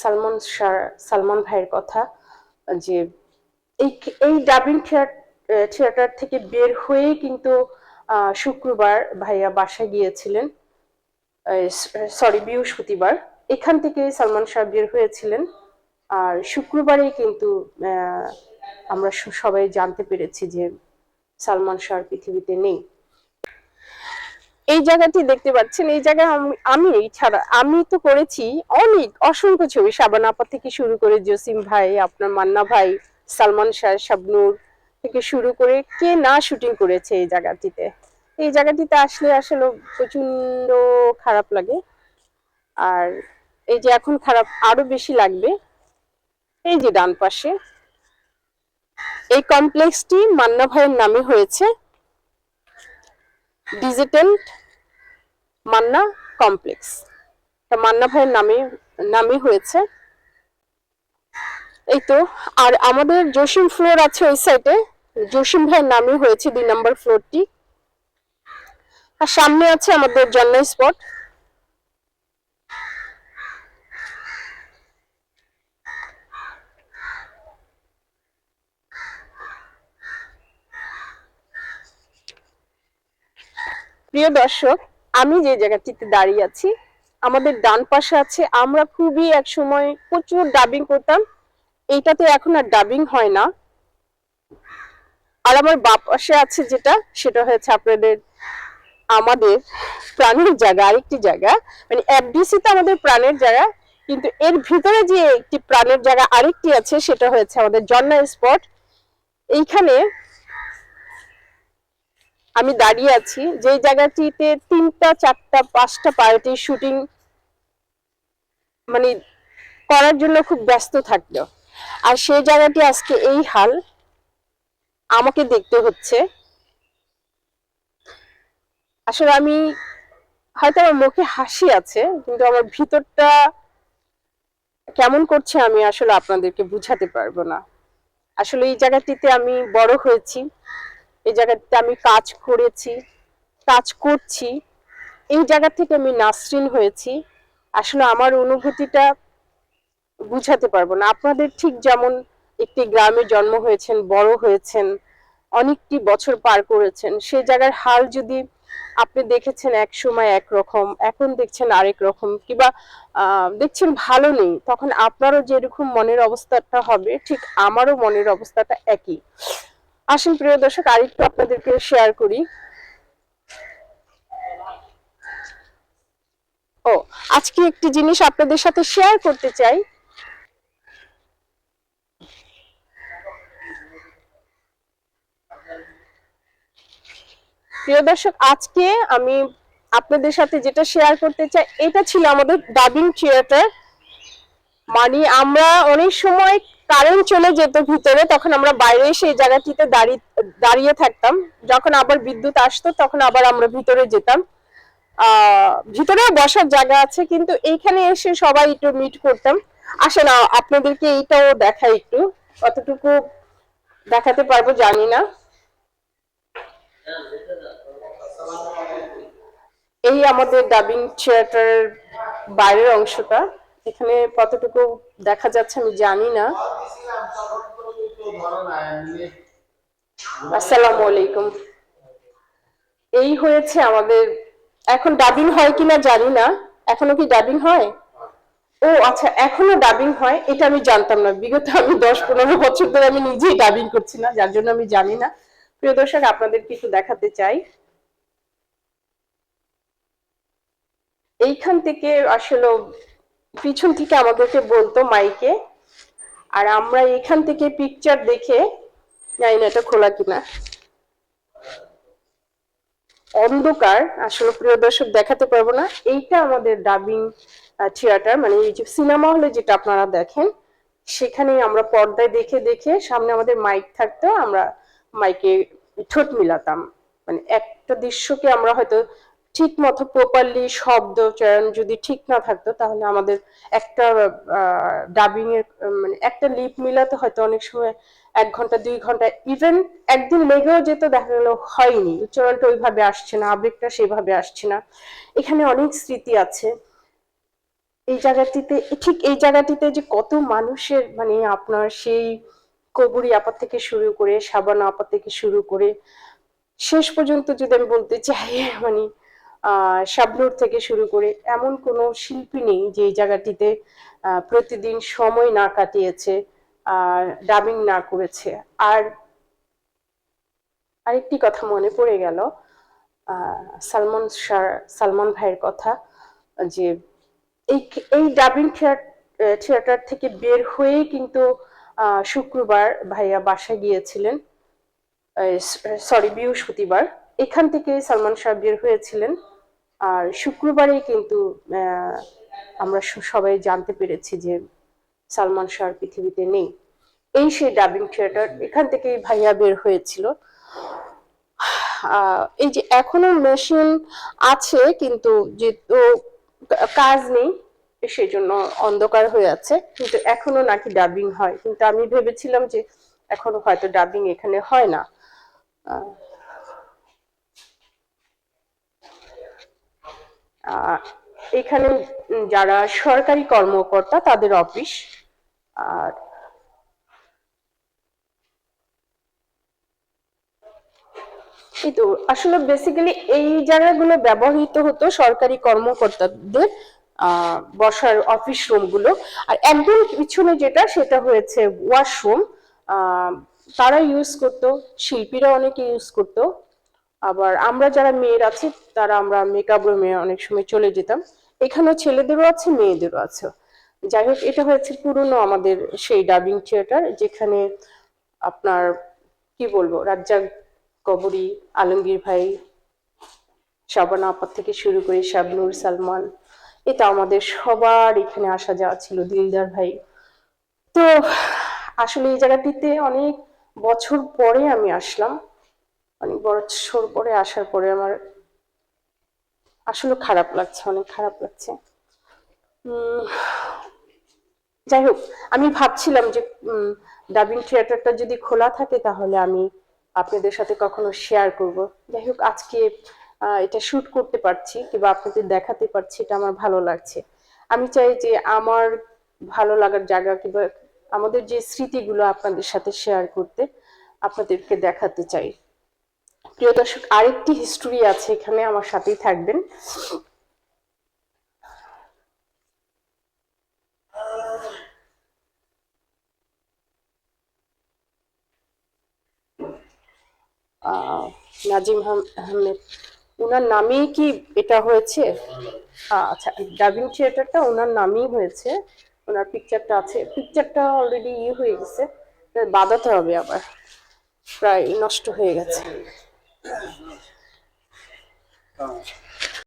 সালমান সালমান ভাইয়ের কথা, যে এই এই ডাবিং থিয়েটার থেকে বের হয়ে কিন্তু শুক্রবার ভাইয়া বাসায় গিয়েছিলেন সরি, বৃহস্পতিবার। এখান থেকে সালমান শাহ বের হয়েছিলেন। আর শুক্রবারেই কিন্তু আমরা সবাই জানতে পেরেছি যে সালমান শাহ পৃথিবীতে নেই। এই জায়গাটি দেখতে পাচ্ছেন, এই জায়গায় আমি- ছাড়া, আমি তো করেছি অনেক অসংখ্য ছবি। শাবানা আপা থেকে শুরু করে জসিম ভাই, আপনার মান্না ভাই, সালমান শাহ, শাবনুর থেকে শুরু করে কে না শুটিং করেছে এই জায়গাটিতে। এই জায়গাটিতে আসলে আসলে প্রচণ্ড খারাপ লাগে। আর এই যে এখন খারাপ আরও বেশি লাগবে, এই যে ডান পাশে। এই কমপ্লেক্সটি মান্না ভাইয়ের নামে হয়েছে। Digital Manna complex. এটা মান্না ভাইয়ের নামে নামে হয়েছে। এই তো, আর আমাদের জসিম ফ্লোর আছে ওই সাইডে। জসিম ভাইয়ের নামে হয়েছে দুই নম্বর ফ্লোরটি। আর সামনে আছে আমাদের জন্না স্পট। প্রিয় দর্শক আমি যে জায়গাটিতে দাঁড়িয়ে আছি, আমাদের ডান পাশে আছে, আমরা খুবই এক সময় প্রচুর ডাবিং করতাম এইটাতে এখন আর ডাবিং হয় না। আর আমার বাপ পাশে আছে যেটা, সেটা হয়েছে আপনাদের, আমাদের প্রাণের জায়গা, আরেকটি জায়গা। মানে এফডিসি তো আমাদের প্রাণের জায়গা, কিন্তু এর ভিতরে যে একটি প্রাণের জায়গা আরেকটি আছে, সেটা হয়েছে আমাদের জন্না স্পট। এইখানে আমি দাঁড়িয়ে আছি। যে জায়গাটিতে তিনটা, চারটা, পাঁচটা পার্টি শুটিং মানে করার জন্য খুব ব্যস্ত থাকল। আর সেই জায়গাটি আজকে এই হাল আমাকে দেখতে হচ্ছে। আসলে আমি হয়তো আমার মুখে হাসি আছে, কিন্তু আমার ভিতরটা কেমন করছে আমি আসলে আপনাদেরকে বুঝাতে পারব না। আসলে এই জায়গাটিতে আমি বড় হয়েছি। এই জায়গাতে আমি কাজ করেছি, কাজ করছি। এই জায়গা থেকে আমি নাসরিন হয়েছি। আসলে আমার অনুভূতিটা বুঝাতে পারব না। আপনাদের ঠিক যেমন একটি গ্রামে জন্ম হয়েছেন, বড় হয়েছেন, অনেকটি বছর পার করেছেন সেই জায়গার হাল যদি আপনি দেখেছেন এক সময় একরকম, এখন দেখছেন আরেক রকম, কিংবা দেখছেন ভালো নেই, তখন আপনারও যেরকম মনের অবস্থাটা হবে, ঠিক আমারও মনের অবস্থাটা একই। আসুন প্রিয় দর্শক, আরেকটু আপনাদেরকে শেয়ার করি। ও, আজকে একটি জিনিস আপনাদের সাথে শেয়ার করতে চাই। প্রিয় দর্শক, আজকে আমি আপনাদের সাথে যেটা শেয়ার করতে চাই, এটা ছিল আমাদের ডাবিং থিয়েটার মানে আমরা অনেক সময় কারেন্ট চলে যেত ভিতরে, তখন আমরা বাইরে সেই জায়গাটিতে দাঁড়িয়ে দাঁড়িয়ে থাকতাম। যখন আবার বিদ্যুৎ আসতো, তখন আবার আমরা ভিতরে যেতাম। আহ, ভিতরেও বসার জায়গা আছে, কিন্তু এইখানে এসে সবাই একটু মিট করতাম। আসে না আপনাদেরকে এইটাও দেখাই একটু। কতটুকু দেখাতে পারব জানি না। এই আমাদের ডাবিং থিয়েটারের বাইরের অংশটা। এখানে কতটুকু দেখা যাচ্ছে আমি জানি না। আসসালামু আলাইকুম। এই হয়েছে আমাদের, এখন ডাবিং হয় কিনা জানি না। এখনও কি ডাবিং হয়? ও আচ্ছা এখনও ডাবিং হয়, এটা আমি জানতাম না। বিগত আমি দশ পনেরো বছর ধরে আমি নিজেই ডাবিং করছি না, যার জন্য আমি জানি না। প্রিয় দর্শক আপনাদের কিছু দেখাতে চাই। এইখান থেকে আসলে পিছন থেকে আমাদেরকে বলতো মাইকে, আর আমরা এখান থেকে পিকচার দেখে জানি না এটা খোলা কিনা। অন্ধকার, আসলে প্রিয় দর্শক দেখাতে পারব না। এইটা আমাদের ডাবিং থিয়েটার মানে এই যে সিনেমা হলে যেটা আপনারা দেখেন সেখানে আমরা পর্দায় দেখে দেখে সামনে আমাদের মাইক থাকতো আমরা মাইকে ঠোঁট মিলাতাম। মানে একটা দৃশ্যকে আমরা হয়তো ঠিক মতো প্রপারলি শব্দ চয়ন যদি ঠিক না থাকতো, তাহলে আমাদের একটা ডাবিং এর মানে একটা লিপ মিলাতে হয়তো অনেক সময় এক ঘণ্টা, দুই ঘণ্টা ইভেন একদিন লেগেও যেত, দেখা গেল হয়নি। উচ্চারণটা ওইভাবে আসছে না, আবেগটা সেভাবে আসছে না। এখানে অনেক স্মৃতি আছে। এই জায়গাটিতে, ঠিক এই জায়গাটিতে যে কত মানুষের মানে আপনার সেই কবুরি আপা থেকে শুরু করে, সাবানা আপা থেকে শুরু করে, শেষ পর্যন্ত যদি আমি বলতে চাই মানে শাবনূর থেকে শুরু করে এমন কোনো শিল্পী নেই যে জায়গাটিতে প্রতিদিন সময় না কাটিয়েছে, আর ডাবিং না করেছে। আর আরেকটি কথা মনে পড়ে গেল সালমান শাহ, সালমান ভাইয়ের কথা, যে এই এই ডাবিং থিয়েটার থেকে বের হয়ে কিন্তু শুক্রবার ভাইয়া বাসায় গিয়েছিলেন সরি বৃহস্পতিবার। এখান থেকে সালমান শাহ বের হয়েছিলেন। আর শুক্রবারেই কিন্তু আমরা সবাই জানতে পেরেছি যে সালমান শাহ পৃথিবীতে নেই। এই সেই ডাবিং থিয়েটার এখান থেকেই ভাইয়া বের হয়েছিল। এই যে এখনও মেশিন আছে কিন্তু যেহেতু কাজ নেই, সেই জন্য অন্ধকার হয়ে আছে। কিন্তু এখনও নাকি ডাবিং হয়। কিন্তু আমি ভেবেছিলাম যে এখনও হয়তো ডাবিং এখানে হয় না। এখানে যারা সরকারি কর্মকর্তা, তাদের অফিস। আর এই তো, আসলে বেসিক্যালি এই জায়গাগুলো ব্যবহৃত হতো সরকারি কর্মকর্তাদের বসার অফিস রুমগুলো। আর একদম পিছনে যেটা, সেটা হয়েছে ওয়াশরুম তারা ইউজ করতো, শিল্পীরা অনেকে ইউজ করতো। আবার আমরা যারা মেয়ের আছি, তারা আমরা মেকআপ রুমে অনেক সময় চলে যেতাম। এখানেও ছেলেদেরও আছে, মেয়েদেরও আছে। যাই হোক, এটা হয়েছে পুরনো আমাদের সেই ডাবিং থিয়েটার যেখানে আপনার, কি বলব, রাজ্জাক, কবরী, আলমগীর ভাই, শাবানা আপা থেকে শুরু করে শাবনুর, সালমান এটা আমাদের সবার এখানে আসা যাওয়া ছিল, দিলদার ভাই। তো আসলে এই জায়গাটিতে অনেক বছর পরে আমি আসলাম। অনেক বছর পরে আসার পরে আমার আসলে খারাপ লাগছে, অনেক খারাপ লাগছে। যাই হোক, আমি ভাবছিলাম যে ডাবিং থিয়েটারটা যদি খোলা থাকে তাহলে আমি আপনাদের সাথে কখনো শেয়ার করব। যাই হোক, আজকে এটা শুট করতে পারছি কিংবা আপনাদের দেখাতে পারছি, এটা আমার ভালো লাগছে। আমি চাই যে আমার ভালো লাগার জায়গা কিংবা আমাদের যে স্মৃতিগুলো আপনাদের সাথে শেয়ার করতে আপনাদেরকে দেখাতে চাই। প্রিয় দর্শক, আরেকটি হিস্টোরি আছে এখানে, আমার সাথেই থাকবেন। নাজিম আহম- আহমেদ ওনার নামেই কি এটা হয়েছে? আচ্ছা ডাবিং থিয়েটারটা ওনার নামেই হয়েছে। ওনার পিকচারটা আছে। পিকচারটা অলরেডি ইয়ে হয়ে গেছে। বাঁধাতে হবে আবার। প্রায় নষ্ট হয়ে গেছে। Então.